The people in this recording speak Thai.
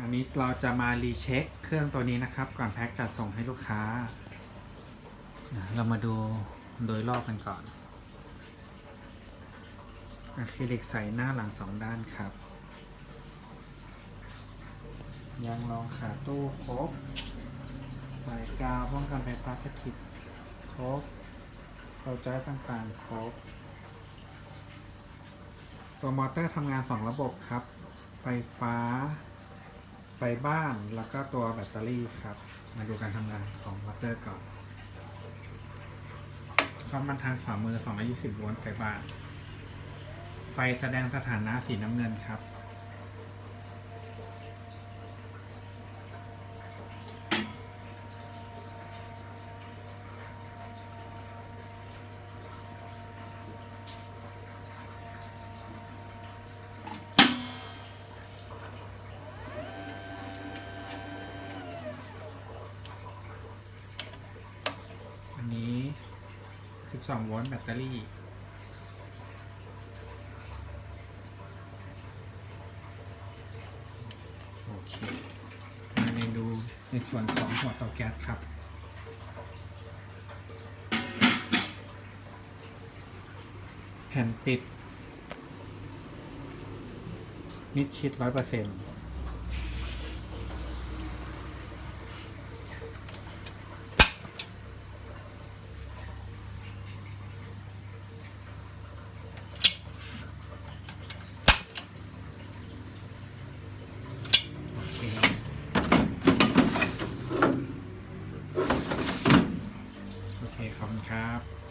อันนี้เราจะมารีเช็คเครื่องตัวนี้นะครับ ก่อนแพ็กจัดส่งให้ลูกค้า เรามาดูโดยรอบกันก่อนอะคริลิกใสหน้าหลังสองด้านครับยางรองขาตู้ครบ สายกาวป้องกันไฟฟ้าสถิตครบเราใจต่างๆครบ ตัวมอเตอร์ทำงานสองระบบครับ ไฟฟ้า ฟบ้านแล้วก็ตัวแบตเตอรี่ครับ มาดูการทำงานของมอเตอร์ก่อนคอมมันทางขวามือ 220 โวลต์ไฟบ้าน ไฟแสดงสถานะสีน้ำเงินครับ อันนี้ 12โวลต์แบตเตอรี่ โอเค มาในดูในส่วนของหัวเตาแก๊สครับแผ่นปิด มิดชิดร้อยเปอร์เซ็นต์ เคขอบคุครับ